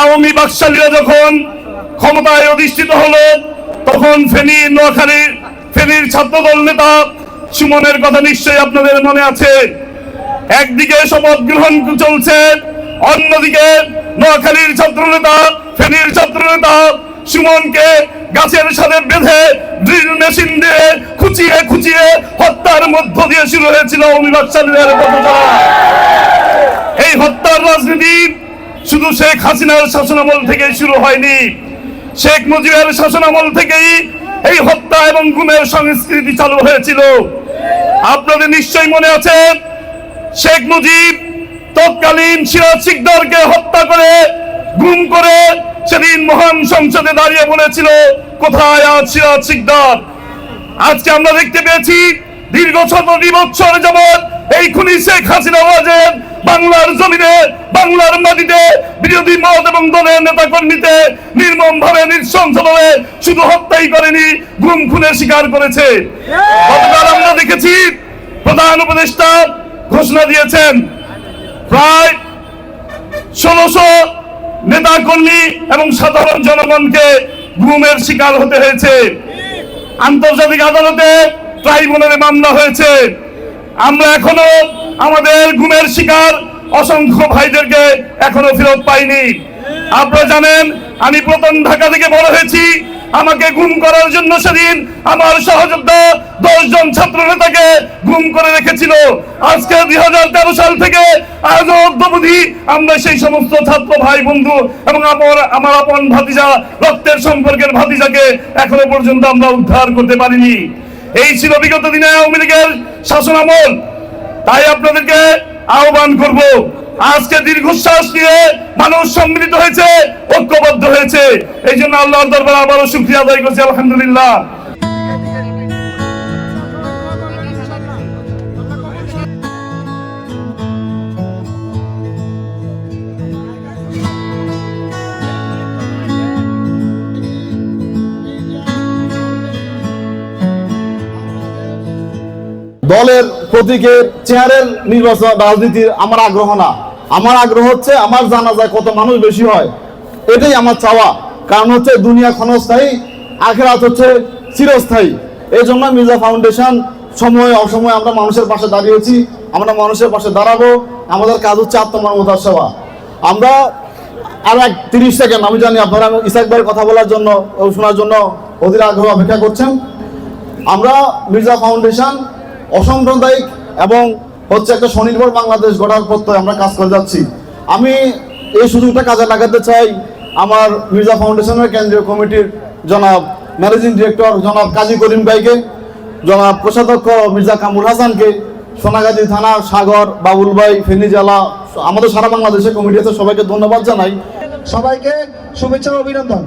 আওয়ামী বাকশালীরা যখন ক্ষমতায় অধিষ্ঠিত হলো, তখন ফেনী, নোয়াখালী, ফেনীর ছাত্রদল নেতা সুমনের কথা নিশ্চয়ই আপনাদের মনে আছে। একদিকে শপথ গ্রহণ চলছে, অন্যদিকে নোয়াখালীর ছাত্র নেতা ফেনীর ছাত্র নেতা সুমনকে গাছের সাথে বেঁধে ড্রিল মেশিন দিয়ে খুচিয়ে খুচিয়ে হত্যার মধ্য দিয়ে শুরু হয়েছিল অভিবাসালীদের পথচলা এই হত্যার রাজনীতি শুধু শেখ হাসিনার শাসনামল থেকে শুরু হয়নি। শেখ মুজিবের শাসনামল থেকেই এই হত্যা এবং গুমের সংস্কৃতি চালু হয়েছিল। আপনাদের নিশ্চয়ই মনে আছে, শেখ মুজিব তৎকালীন সিরাজ সিকদারকে হত্যা করে, গুম করে সেদিন মহান সংসদে দাঁড়িয়ে বলেছিল, কোথায় আজ সিরাজ সিকদার আজকে আমরা দেখতে পেয়েছি, দীর্ঘ সতেরো বছর যাবৎ এই খুনি শেখ হাসিনা বাংলার জমিনে বাংলার মাটিতে বিরোধী মত এবং দলের নেতা কর্মীতে নির্মম ভাবে নৃশংস ভাবে শুধু হত্যাই করেনি গুম খুনের শিকার করেছে। গতকাল আমরা দেখেছি প্রধান উপদেষ্টা ঘোষণা দিয়েছেন প্রায় ষোলোশো নেতা কর্মী এবং সাধারণ জনগণকে গুমের শিকার হতে হয়েছে। আন্তর্জাতিক আদালতে ট্রাইব্যুনালে মামলা হয়েছে। আমরা এখনও আমাদের গুমের শিকার অসংখ্য ভাইদেরকে এখনও ফেরত পাইনি। আপনারা জানেন, আমি প্রথম ঢাকা থেকে বড় হয়েছি। আমাকে গুম করার জন্য সেদিন আমার সহযোদ্ধা দশজন ছাত্র নেতাকে গুম করে রেখেছিল। আজকে দুই হাজার তেরো সাল থেকে আজ অদ্যবধি আমরা সেই সমস্ত ছাত্র ভাই, বন্ধু এবং আমার আমার আপন ভাতিজা, রক্তের সম্পর্কের ভাতিজাকে এখনও পর্যন্ত আমরা উদ্ধার করতে পারিনি। এই ছিল বিগত দিনে আওয়ামী লীগের শাসন আমল। তাই আপনাদেরকে আহ্বান করব, আজকে দীর্ঘশ্বাস নিয়ে মানুষ সম্মিলিত হয়েছে, ঐক্যবদ্ধ হয়েছে। এই জন্য আল্লাহর দরবার আবারও শুক্রিয়া আদায় করছি, আলহামদুলিল্লাহ। দলের প্রতীকের চেয়ারের নির্বাচন রাজনীতির আমার আগ্রহ না। আমার আগ্রহ হচ্ছে আমার জানা যায় কত মানুষ বেশি হয়, এটাই আমার চাওয়া। কারণ হচ্ছে দুনিয়া ক্ষণস্থায়ী, আখেরাত হচ্ছে চিরস্থায়ী। এই জন্য মির্জা ফাউন্ডেশন সময় অসময়ে আমরা মানুষের পাশে দাঁড়িয়েছি, আমরা মানুষের পাশে দাঁড়াবো, আমাদের কাজ হচ্ছে আত্মমানবতার সেবা। আমরা আর এক তিরিশ সেকেন্ড, আমি জানি আপনারা ইসাক ভাইয়ের কথা বলার জন্য শোনার জন্য অধীর আগ্রহ অপেক্ষা করছেন। আমরা মির্জা ফাউন্ডেশন অসাম্প্রদায়িক এবং হচ্ছে একটা স্বনির্ভর বাংলাদেশ গড়ার প্রত্যয় আমরা কাজ করে যাচ্ছি। আমি এই সুযোগটা কাজে লাগাতে চাই আমার মির্জা ফাউন্ডেশনের কেন্দ্রীয় কমিটির জনাব ম্যানেজিং ডিরেক্টর জনাব কাজী করিম ভাইকে জনাব কোষাধ্যক্ষ মির্জা কামরুল হাসানকে সোনাগাজী থানা সাগর বাবুল ভাই ফেনী জেলা আমাদের সারা বাংলাদেশের কমিটি আছে সবাইকে ধন্যবাদ জানাই। সবাইকে শুভেচ্ছা ও অভিনন্দন।